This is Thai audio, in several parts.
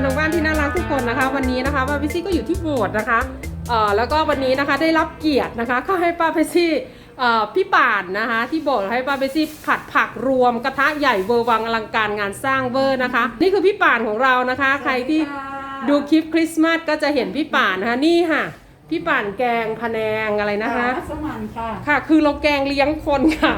านทางบ้านที่น่ารักทุกคนนะคะ วันนี้นะคะป้าพิซี่ก็อยู่ที่โบสถ์นะคะเอ่อแล้วก็วันนี้นะคะได้รับเกียรตินะคะเข้าให้ป้าพิซี่เอ่อพี่ป่านนะคะที่โบสถ์ให้ป้าพิซี่ผัดผักรวมกระทะใหญ่เวอร์วังอลังการงานสร้างเวอร์นะคะ นี่คือพี่ป่านของเรานะคะ ใครที่ดูคลิปคริสต์มาสก็จะเห็นพี่ป่านนะคะนี่ค่ะ พี่ป่านแกงพะแนงอะไรนะคะสมานค่ะ ค่ะ คือเราแกงเลี้ยงคนค่ะ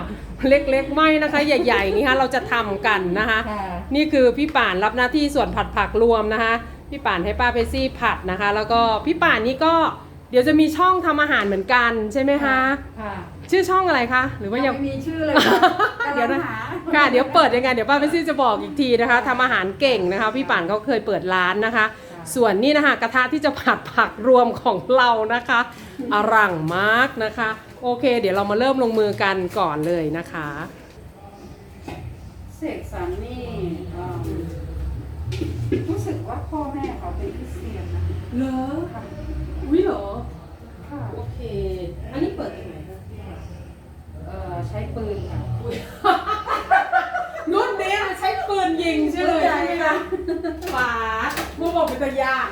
เล็กๆไม่นะคะ ใหญ่ๆนี่ค่ะเราจะทำกันนะคะค่ะนี่คือพี่ป่านรับหน้าที่ส่วนผัดผักรวมนะคะ พี่ป่านให้ป้าเปซี่ผัดนะคะ แล้วก็พี่ป่านนี่ก็เดี๋ยวจะมีช่องทำอาหารเหมือนกันใช่ไหมคะค่ะชื่อช่องอะไรคะ หรือว่ายังไม่มีชื่อเลยค่ะเดี๋ยวนะกำลังหาค่ะเดี๋ยวเปิดยังไงเดี๋ยวป้าเปซี่จะบอกอีกทีนะคะทำอาหารเก่งนะคะ พี่ป่านเขาเคยเปิดร้านนะคะ ส่วนนี่นะคะกระทะที่จะผัดผักรวมของเรานะคะอร่างมากนะคะ โอเค เดี๋ยวเรามาเริ่มลงมือกันก่อนเลยนะคะ เสกสรรนี่เอิ่มรู้สึกว่าพ่อแม่เขาเป็นคริสเตียนนะเหรอค่ะอุ้ยเหรอ ค่ะโอเค อันนี้เปิดที่ไหนคะ เอ่อใช้ปืนค่ะ รุ่นนี้มันใช้ปืนยิงใช่เลยใช่ไหมคะฝาผู้บอกเป็นตัวอย่าง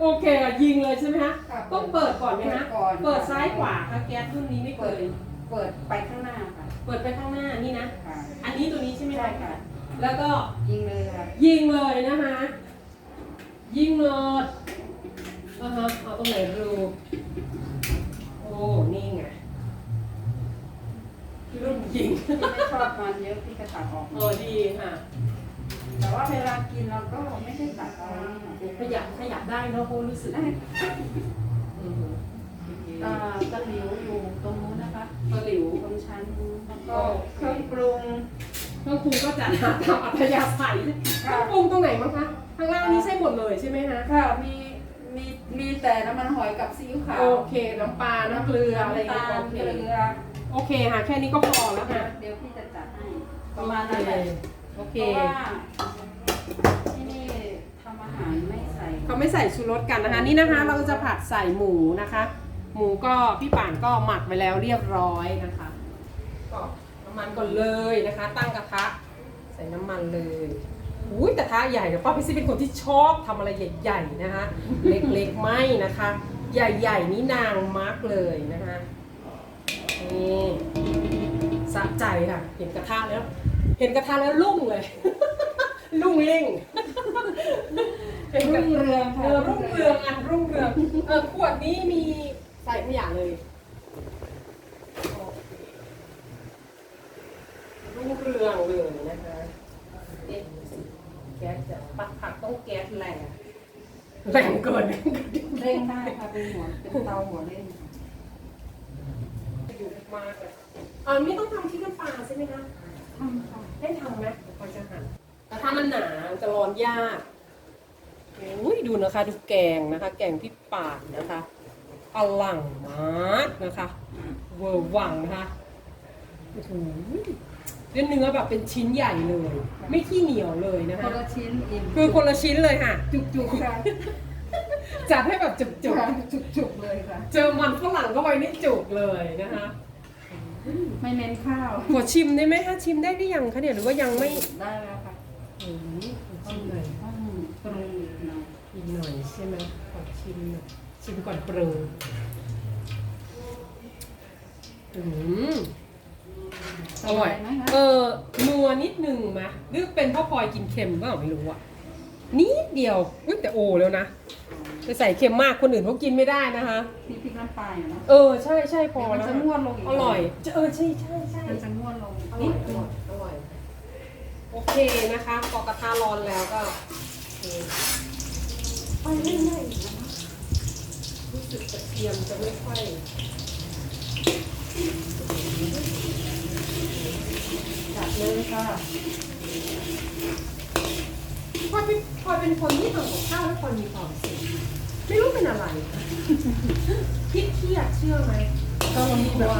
โอเคอะยิงเลยใช่ไหมคะค่ะต้องเปิดก่อนไหมคะเปิดก่อน เปิดซ้ายขวาค่ะแก๊สรุ่นนี้ไม่เคเปิดยเปิดไปข้างหน้าค่ะเปิดไปข้างหน้านี่นะ ค่ะอันนี้ตัวนี้ใช่ไหมใช่ค่ะ แล้วก็ยิงเลยค่ะยิงเลยนะคะยิงเลยอ่าฮะเอาตรงไหนดูโอ้นี่ไง รุ่นยิงพี่ไม่ชอบมันเยอะพี่ก็ตัดออกโอ้ดีค่ะ แต่ว่าเวลากินเราก็ไม่ได้ตัดเอานี่ค่ะขยับขยับได้เนอะเพราะรู้สึกได้อืมอ่าตะหลิวอยู่ตรงนู้นนะคะตะหลิวตรงชั้นนู้นแล้วก็เครื่องปรุงเครื่องปรุงก็จัดหาตามอัธยาศัยเครื่องปรุงตรงไหนมั้งคะข้างล่างนี้ใช่หมดเลยใช่ไหมคะค่ะมีมีมีแต่น้ำมันหอยกับซีอิ๊วขาวโอเค น้ำปลาน้ำเกลืออะไรอย่างน้ำเงี้ยตาโอลเคเกลือ โอเคค่ะแค่นี้ก็พอแล้วค่ะ เดี๋ยวพี่จะจัดให้ประมาณนั้นแหละโอเค เพราะว่าที่นี่ทำอาหารไม่ใส่เขาไม่ใส่ชูรสกันนะคะ นี่นะคะ เราจะผัดใส่หมูนะคะ หมูก็พี่ป่านก็หมักไปแล้วเรียบร้อยนะคะก็น้ำมันก่อนเลยนะคะ ตั้งกระทะใส่น้ำมันเลยอุ้ยกระทะใหญ่เดี๋ยวป้าพี่ซี่เป็นคนที่ชอบทำอะไรใหญ่ๆนะคะ เล็กๆไม่นะคะ ใหญ่ๆนี่นางมาร์กเลยนะคะ นี่สะใจค่ะ เห็นกระทะแล้ว เห็นกระทะแล้วรุ่งเลยรุ่งเร่งรุ่งเรืองเอค่ะอรุ่งเรืองอันรุ่งเรืองเออขวดนี้มีใส่ทุกอย่างเลยรุ่งเรืองเลยนะคะเอ๊ะแก๊สจะปักผักต้องแก๊สแรงแรงเกินเร่งได้ค่ะเป็นหัวเป็นเตาหัวเร่งอยู่ มากเลยอ่าไม่ต้องทำที่น้ำปลาใช่ไหมคะทำค่ะให้ทำไหมเดี๋ยวคอยจะหั่นแต่ถ้ามันหนามันจะร้อนยากโอ้ยดูนะคะดูแกงนะคะ แกงพี่ป่านนะคะอลังมากนะคะเวอร์วังนะคะโอ้โหเนื้อเนื้อแบบเป็นชิ้นใหญ่เลย ไม่ขี้เหนียวเลยนะคคะนละชิ้นอิ่มคือคนละชิ้นเลยค่ะ จุกๆค่ะจัดให้แบบจุกจุกๆเลยค่ะๆเจอมันฝรั่งเข้าไปนี่จุกเลยนะคะ ไม่เน้นข้าว ขอชิมได้ไหมคะชิมได้หรือยังคะเนี่ยหรือว่ายังไม่ได้แล้วค่ะอืมขอต้อชิงมหน่อยต้องปรุงอีกหน่อยอีกหน่อยใช่ไหมขอชิมหน่อยชิมก่อนปรุงอืมอร่อยไหมคะเออนัวนิดนึงมะหรือเป็นเพ่อพลอยกินเค็มเปล่าไม่รู้อะนิดเดียวอุ้ยแต่โอแล้วนะ ไปใส่เค็มมากคนอื่นเขากินไม่ได้นะคะ มีพริกน้ำปลาอยู่นะเออใช่ใช่พอเดี๋ยวมันแล้วจะงวดลงอีกอร่อยเออใช่ใช่ใช่มันจะงวดลงอนิร่อยดอนึร่องยอร่อยโอเคนะคะพอกระทะร้อนแล้วก็โอเคไปเรื่อยๆอีกนะคะรู้สึกกระเทียมจะไม่ค่อยจัดเลยค่ะพลอยเป็นพลอยเป็นคนที่ทำกับข้าวแล้วพลอยมีความสุข ไม่รู้เป็นอะไรคิดเครียดเชื่อไหมก็ลงครัว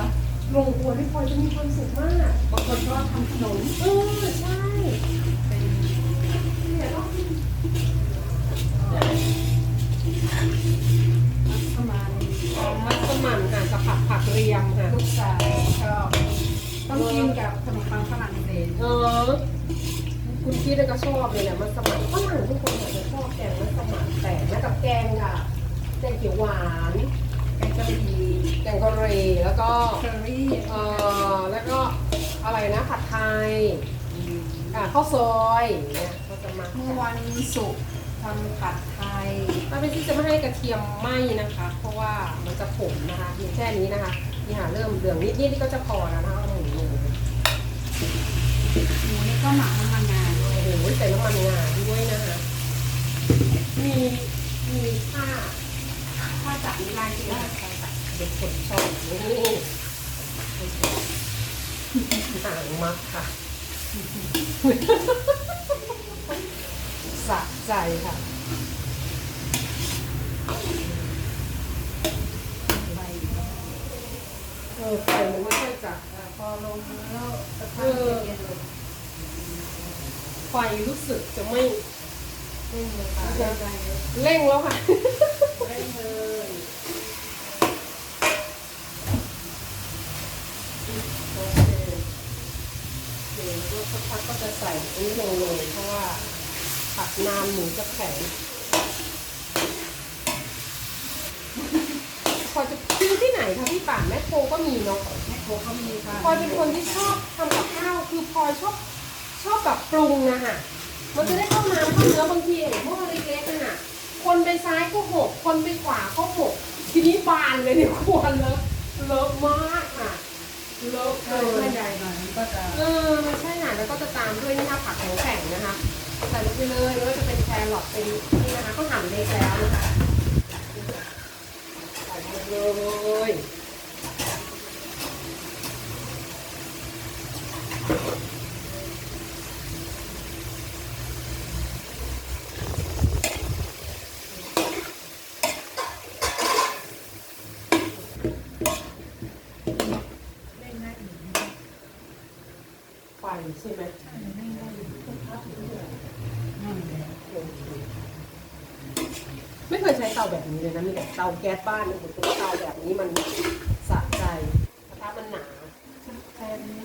ลงครัวที่พลอยจะมีความสุขมากบางคนก็ทำขนมเออใช่เนี่ยต้องประมาณมัสมั่นค่ะกับผักผักเรียมค่ะลูกสาวชอบต้องกินกับขนมปังฝรั่งเศสเออ คุณคิดก็ชอบเลยแหละมัสมั่นฝรั่งทุกคนอาจจะชอบแกงมัสมั่นแต่แล้วกับแกงอะแกงเขียวหวานแกงกะหรี่แกงกะหรี่แล้วก็เคอรี่เอ่อแล้วก็อะไรนะผัดไทยอ่าข้าวซอยอย่างเนี่ยก็จะมาเมื่อวันศุกร์ทำผัดไทยถ้าเป็นที่จะไม่ให้กระเทียมไหม้นะคะ เพราะว่ามันจะขมนะคะมีแค่นี้นะคะนี่ค่ะเริ่มเหลืองนิดๆนี่ก็จะพอแล้วนะคะเอาหมูลงหมูนี่ก็หมักน้ำมันงาโอ้โหใส่น้ำมันงาด้วยนะคะ มีมีผ้าผ้าจับนี่ลายที่ได้ใช่ค่ะเด็กคนชอบนี่ต่างมักค่ะสะใจค่ะใบเออไฟมันไม่ค่อยจัดแต่พอลงแล้วสักเอพักอเย็นลง ไฟรู้สึกจะไม่เร่งเลยค่ะเร่งได้เลยเร่งแล้วค่ะเร่งเลยโอเคเดี๋ยวแล้วสักพักก็จะใส่อันนี้ลงเลยเพราะว่าผัดนานหมูจะแข็งพอจะซื้อที่ไหนคะพี่ป่านแม่โคก็มีเนาะแม่โคเขามีค่ะพลอยเป็นคนที่ชอบทำกับข้าวคือพลอยชอบ ชอบแบบปรุงนะคะมันจะได้เข้าน้ำเข้าเนื้อบางทีไอ้พวกเล็กๆนั่นน่ะ คนไปซ้ายก็หก คนไปขวาก็หก ทีนี้บานเลยเนี่ยควรเลอะเลอะมากค่ะเลอะเลเพื่ยใหญ่หน่อยมันก็จะเออใช่ค่ะแล้วก็จะตามด้วยนี่ค่ะผักแข็งๆนะคะใส่ลงไปเลยไม่ว่าจะเป็นแครอทเป็นนี่นะคะก็หั่นเล็กแล้วนะคะใส่ลงเลย เร่งได้อยู่ ไฟ ใช่ไหมเร่งได้อยู่นั่นแหละไม่เคยใช้เตาแบบนี้เลยนะมีแต่เตาแก๊สบ้านนะผมเตาแบบนี้มันสะใจกระทะมันหนา แทนนี้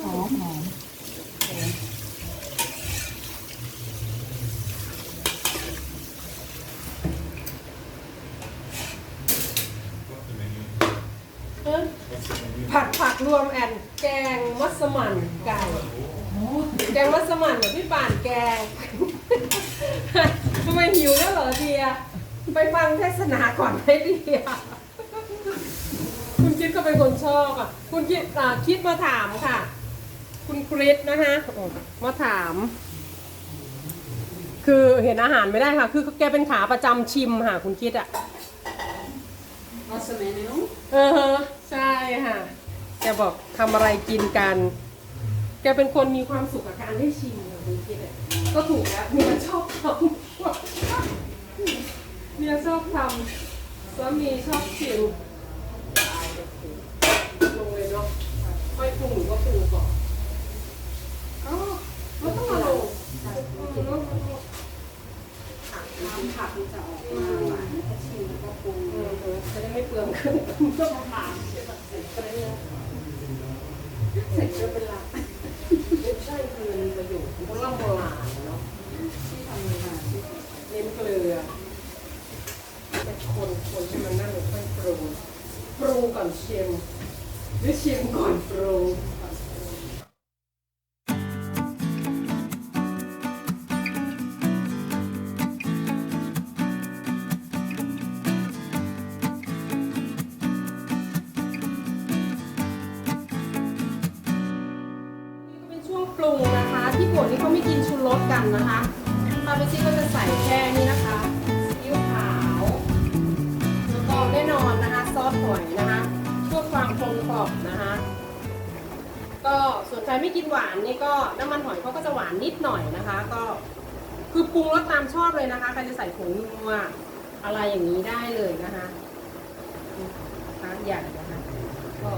หอมหอม เอ้ย ผัดผักรวมแอนแกงมัสมั่นไก่โอ้แกงมัสมั่นกับพี่ป่านแกงทำไมหิวแล้วเหรอเดียไปฟังเทศนาก่อนไหมเดียคุณคิดก็เป็นคนชอบอะ คุณคิดอ่าคิดมาถามค่ะ คุณคริสนะคะมาถาม คือเห็นอาหารไม่ได้ค่ะ คือแกเป็นขาประจำชิมค่ะ คุณคิดอะมาสมัยนู้นเออ ใช่ค่ะ แกบอกทำอะไรกินกัน แกเป็นคนมีความสุขกับการได้ชิมค่ะคุณคิดอะก็ถูกแล้วเมียชอบทำเมียชอบทำสามีชอบชิมลงเลยเนาะไม่ปรุงหรือว่าปรุงก่อนอ๋อมันต้องมาลงอืมเนอะน้ำผักมันจะออกมาหวานแล้วก็ชิมแล้วก็ปรุงเออเออจะได้ไม่เปลืองเครื่องปรุง รสกันนะคะปาเปซี่ก็จะใส่แค่นี้นะคะซีอิ๊วขาว แล้วก็แน่นอนนะคะ ซอสหอยนะคะเพื่อความกลมกล่อมนะคะ ก็ส่วนใครไม่กินหวานนี่ก็น้ำมันหอยเขาก็จะหวานนิดหน่อยนะคะ ก็คือปรุงรสตามชอบเลยนะคะใครจะใส่ผงนัวอะไรอย่างนี้ได้เลยนะคะนะคะอย่างนะคะก็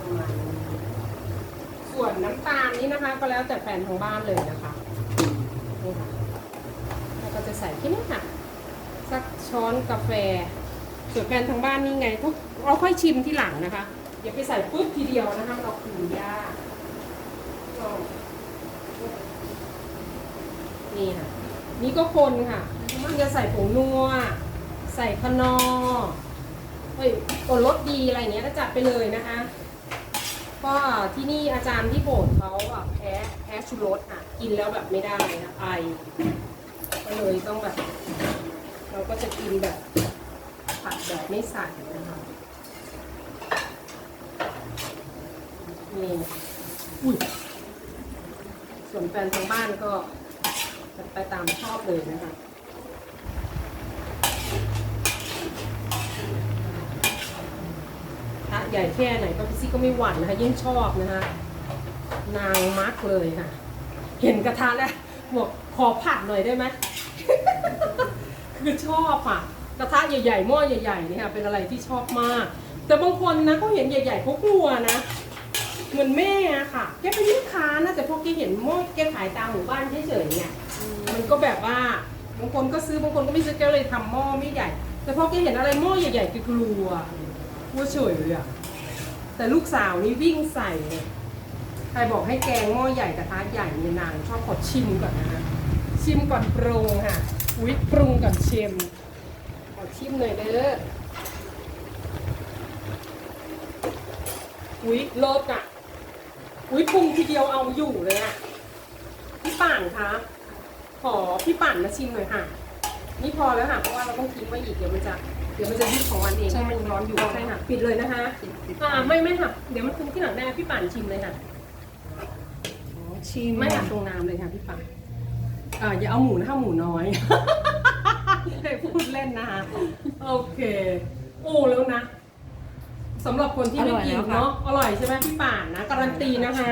ประมาณส่วนน้ำตาลนี่นะคะ ก็แล้วแต่แฟนทางบ้านเลยนะคะ นี่ค่ะแล้วก็จะใส่แค่นี้ค่ะสักช้อนกาแฟส่วนแฟนทางบ้านนี่ไงทุกเราค่อยชิมที่หลังนะคะอย่าไปใส่ปุ๊บทีเดียวนะคะเราขูดยากนี่ค่ะนี่ก็คนค่ะมันจะใส่ผงนัว ใส่คนอเฮ้ยกดรสดีอะไรเงี้ยก็จัดไปเลยนะคะ ก็ที่นี่อาจารย์ที่โบสถ์เขาอะแพ้แพ้ชูรสค่ะ กินแล้วแบบไม่ได้นะไอก็เลยต้องแบบ เราก็จะกินแบบผัดแบบไม่ใส่นะคะนี่อุ้ยส่วนแฟนทางบ้านก็จะไปตามชอบเลยนะคะ ถ้าใหญ่แค่ไหนก็พี่ซี่ก็ไม่หวั่นนะคะ ยิ่งชอบนะคะ นางมักเลยค่ะ เห็นกระทะแล้วบอกขอผัดหน่อยได้ไหมคือชอบอะกระทะใหญ่ๆหม้อใหญ่ๆเนี่ยค่ะเป็นอะไรที่ชอบมาก แต่บางคนนะเขาเห็นใหญ่ๆเขากลัวนะเหมือนแม่อะค่ะแกเป็นลูกค้านะแต่พอแกเห็นหม้อแกขายตามหมู่บ้านเฉยๆเนี่ยมันก็แบบว่าบางคนก็ซื้อบางคนก็ไม่ซื้อแกเลยทำหม้อไม่ใหญ่ แต่พอแกเห็นอะไรหม้อใหญ่ๆแกกลัว กลัวเฉยเลยอะแต่ลูกสาวนี่วิ่งใส่เลยใครบอกให้แกงหม้อใหญ่กระทะใหญ่เนี่ยนางชอบขอชิมก่อนนะคะชิมก่อนปรุงค่ะอุ้ยปรุงก่อนชิมขอชิมหน่อยเด้ออุ้ยเลิศอะ อุ้ยปรุงทีเดียวเอาอยู่เลยอะ พี่ป่านคะ ขอพี่ป่านมาชิมหน่อยค่ะ นี่พอแล้วค่ะ เพราะว่าเราต้องทิ้งไว้อีกเดี๋ยวมันจะ ดี๋ยวมันจะยืดของมันเองใช่ให้มันร้อนอยู่ใช่ค่ะปิดเลยนะคะอ่าไม่ไม่ค่ะเดี๋ยวมันปรุงที่หลังได้พี่ป่านชิมเลยค่ะชิมไม่อยากลงน้ำเลยค่ะพี่ปังอ่าอย่าเอาหมูนะคะหมูน้อยให้พูดเล่นนะคะโอเค โอ้แล้วนะสำหรับคนที่ไม่กินเนาะอร่อยใช่ไหมพี่ป่านนะการันตีนะคะ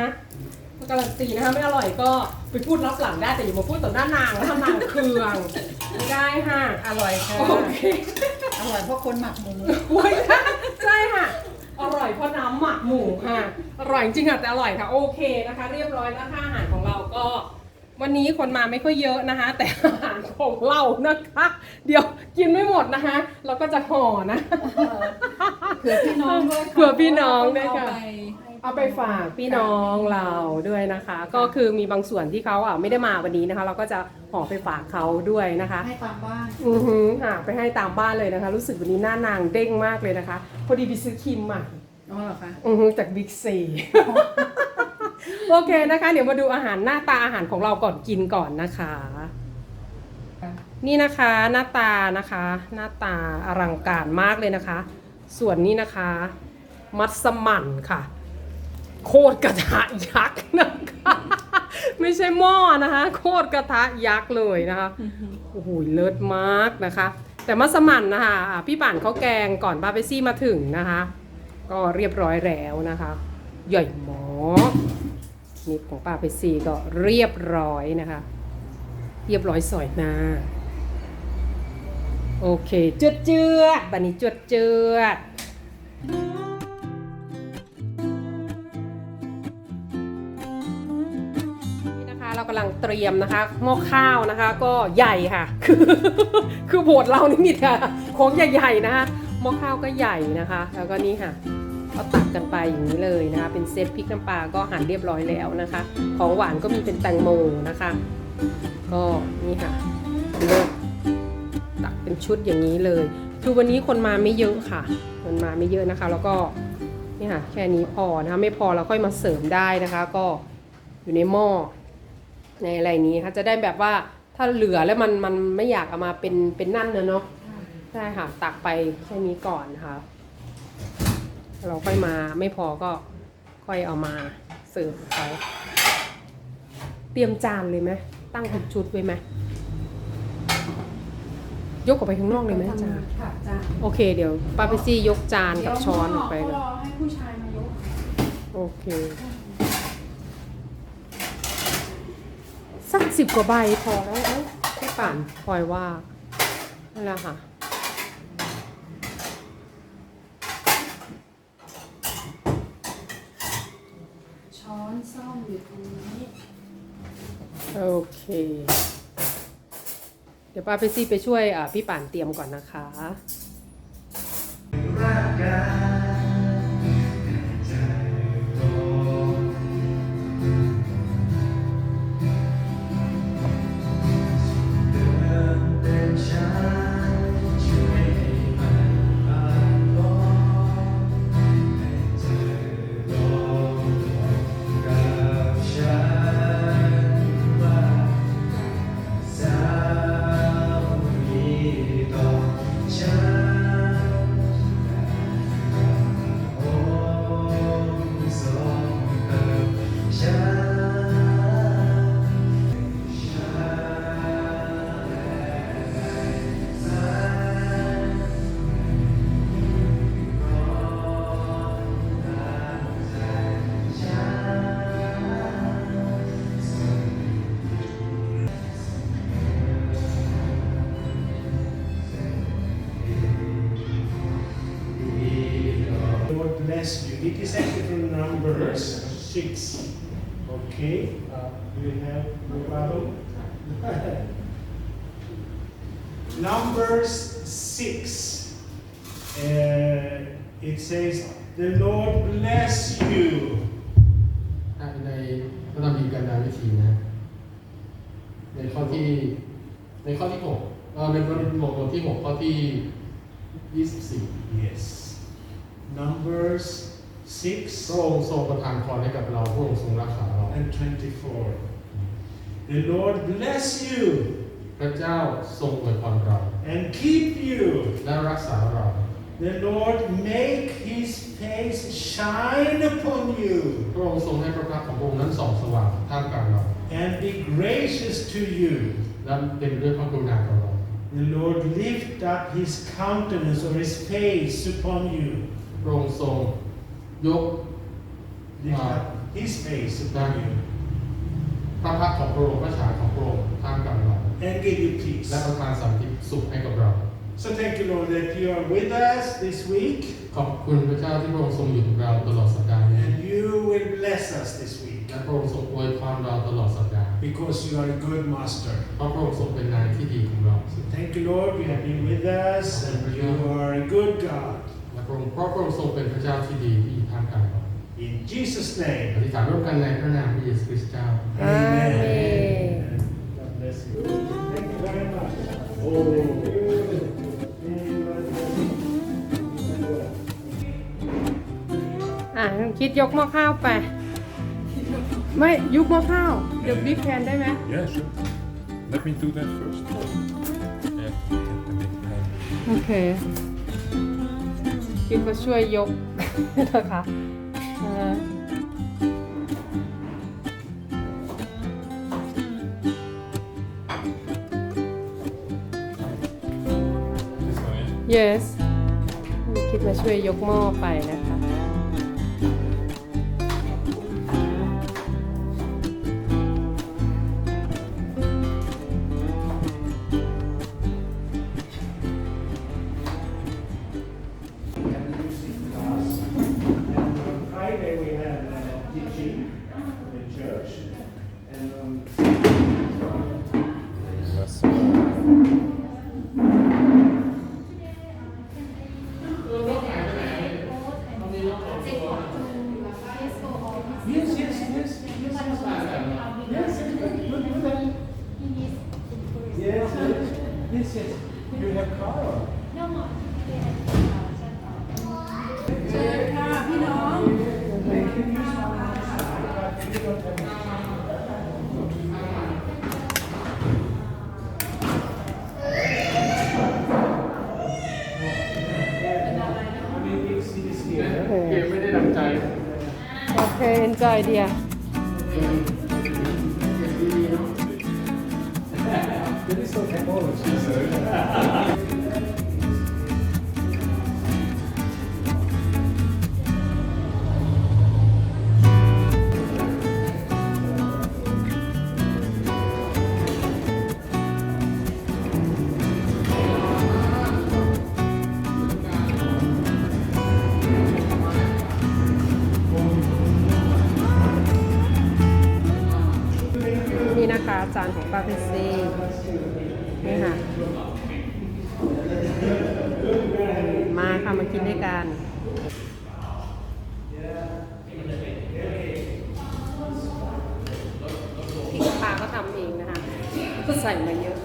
การันตีนะคะไม่อร่อยก็ไปพูดรับหลังได้แต่อย่ามาพูดต่อหน้านางแล้วทำนางเคืองไม่ได้ค่ะอร่อยค่ะโอเคอ ร่อยเพราะคนหมักหมูโอ้ยใช่ค่ะ อร่อยเพราะน้ำหมักหมูค่ะ อร่อยจริงค่ะแต่อร่อยค่ะ โอเคนะคะ เรียบร้อยแล้วค่ะอาหารของเราก็ วันนี้คนมาไม่ค่อยเยอะนะคะ แต่อาหารของเรานะคะ เดี๋ยวกินไม่หมดนะคะ เราก็จะห่อนะ เผื่อพี่น้องด้วยค่ะเผื่อพี่น้องด้วยค่ะเอาไป เอาไปฝากพี่น้องเราด้วยนะคะ ก็คือมีบางส่วนที่เขาอะไม่ได้มาวันนี้นะคะ เราก็จะห่อไปฝากเขาด้วยนะคะ ให้ตามบ้านอือหือค่ะไปให้ตามบ้านเลยนะคะ รู้สึกวันนี้หน้านางเด้งมากเลยนะคะ พอดีไปซื้อครีมใหม่อ๋อเหรอคะอือหือจากบิ๊กซีโอเคนะคะ เดี๋ยวมาดูอาหารหน้าตาอาหารของเราก่อนกินก่อนนะคะ นี่นะคะหน้าตานะคะ หน้าตาอลังการมากเลยนะคะ ส่วนนี้นะคะ มัสมั่นค่ะ โคตรกระทะยักษ์นะคะไม่ใช่หม้อนะคะโคตรกระทะยักษ์เลยนะคะโอ้โหเลิศมากนะคะ แต่มัสมั่นนะคะอะพี่ป่านเขาแกงก่อนบาเปซี่มาถึงนะคะ ก็เรียบร้อยแล้วนะคะ ใหญ่หมอกนี่ของป้าเปซี่ก็เรียบร้อยนะคะ เรียบร้อยสอยหน้าโอเคเจือดเจือดบันนี้เจือดเจือำลังเตรียมนะคะหม้อข้าวนะคะ ก็ใหญ่ค่ะ คือคือโบสถ์เรานี่มีแต่ของใหญ่ๆนะคะหม้อข้าวก็ใหญ่นะคะ แล้วก็นี่ค่ะก็ตักกันไปอย่างนี้เลยนะคะ เป็นเซตพริกน้ำปลาก็หั่นเรียบร้อยแล้วนะคะ ของหวานก็มีเป็นแตงโมนะคะ ก็นี่ค่ะเลิกตักเป็นชุดอย่างนี้เลย คือวันนี้คนมาไม่เยอะค่ะคนมาไม่เยอะนะคะ แล้วก็นี่ค่ะแค่นี้พอนะคะ ไม่พอเราค่อยมาเสริมได้นะคะ ก็อยู่ในหม้อ ในอะไรนี้ค่ะจะได้แบบว่าถ้าเหลือแล้วมันมันไม่อยากเอามาเป็นเป็นนั่นเนอะเนาะใช่ค่ะตักไปแค่นี้ก่อนนะคะเราค่อยมาไม่พอก็ค่อยเอามาเสิร์ฟเขาเตรียมจานเลยไหมตั้งทุกชุดไว้ไหมยกออกไปข้างนอกเลยไหมจานค่ะจ้าโอเคเดี๋ยวป้าเปซี่ยกจานกับช้อนออกไปเลยรอให้ผู้ชายมายก โอเค สักสิบกว่าใบพอแล้วพี่ป่านพลอยว่านั่นแหละค่ะ ช้อนซ่อมอยู่ตรงนี้ โอเค เดี๋ยวป้าไปซี่ไปช่วยพี่ป่านเตรียมก่อนนะคะ Okay, uh, do you have no problem? Numbers 6. Uh, it says, The Lord bless you. ในพระธรรมดีกันดาวิธีนะ ในข้อที่ ในข้อที่หกเออในบทบทที่หกข้อที่ยี่สิบสี่ Yes. Numbers พระอง6ค์ทรงประทานพรให้กับเราพระองค์ทรงรักษาเรา and 24. The Lord bless you พระเจ้าทรงอวยพรเรา and keep you. และรักษาเรา The Lord make his face shine upon you พระองค์ทรงให้พระพักตร์ของพระองค์นั้นส่องสว่างท่ามกลางเรา and be gracious to you. และเป็นด้วยพระกรุณากับเรา The Lord lift up his countenance or his face upon you. พระองค์ทรง ยก Lift Wow. up his face upon you พระพักตร์ของพระองค์พระฉายของพระองค์ท่ามกลางเรา and give you peace. และประทานสันติสุขให้กับเรา So thank you, Lord, that you are with us this week ขอบคุณพระเจ้าที่พระองค์ทรงอยู่กับเราตลอดสัปดาห์นี้ and you will bless us this week และพระองค์ทรงอวยพรเราตลอดสัปดาห์ because you are a good master. เพราะพระองค์ทรงเป็นนายที่ดีของเรา So thank you, Lord, you have been with us and you are a good God. และพระองค์เพราะพระองค์ทรงเป็นพระเจ้าที่ดีที่อยู่ท่ามกลางเรา In Jesus' อ name. ธิษฐานร่วมกันในพระนามพระเยซูคริสต์เจ้า Amen. God bless you. Thank you very much. Oh. อะคิดยกหม้อข้าวไป ไม่ยุบหม้อข้าวเดี๋ยวบิ๊กแพนได้ไหม Yeah, sure. Let me do that first. Yeah, get the big pan. โอเค คิดว่าช่วยยกนะคะเอ่อ This one, yeah? yes คิดว่าช่วยยกหม้อไปนะคะ idea. นี่นะคะ จานของปาพิซีนี่ค่ะ มาค่ะมากินด้วยกันพริกปลาก็ทำเองนะคะก็ใส่มาเยอะ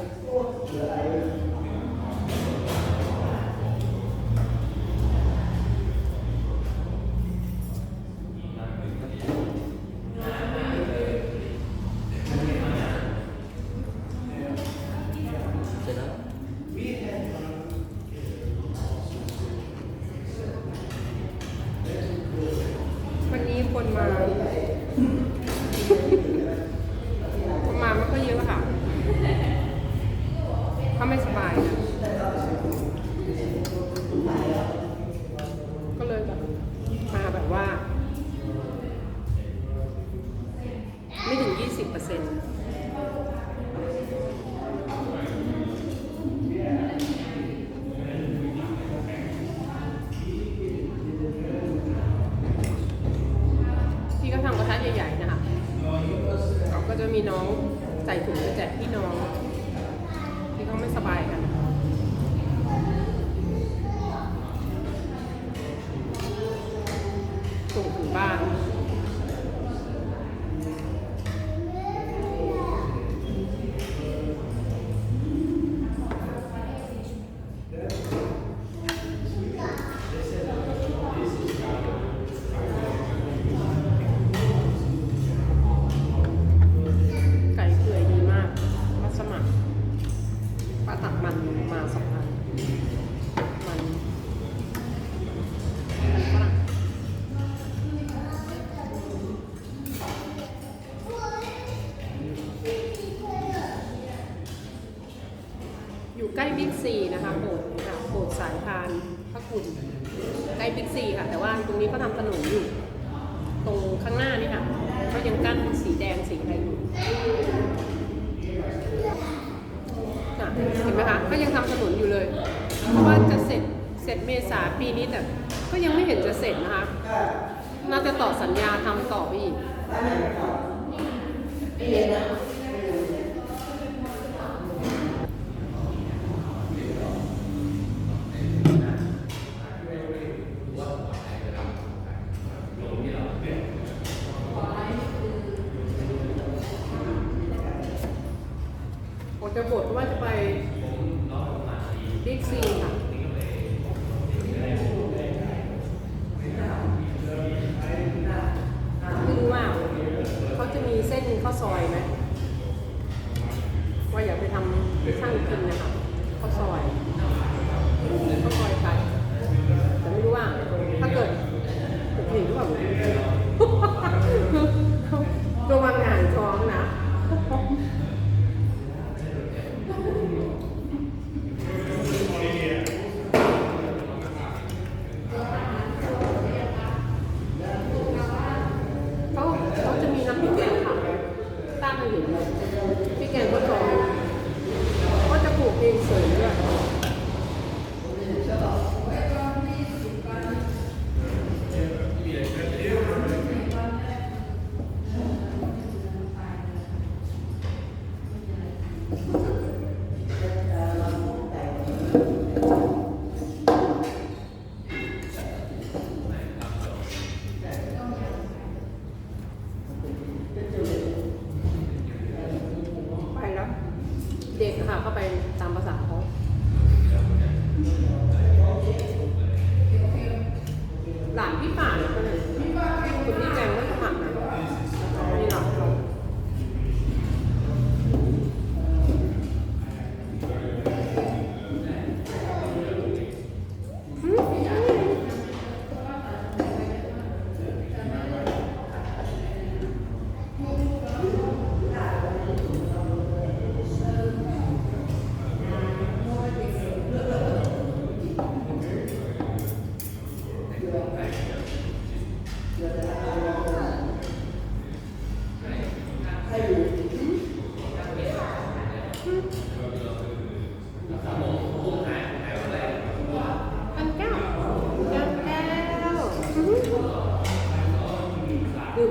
ถ้าไม่สบายนะ็นจะเสร็จนะคะ น่าจะต่อสัญญาทำต่อไปอีก เด็กค่ะเข้าไปตามภาษาเขาหลานพี่ป่าน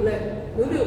ഉള്ള ഒരു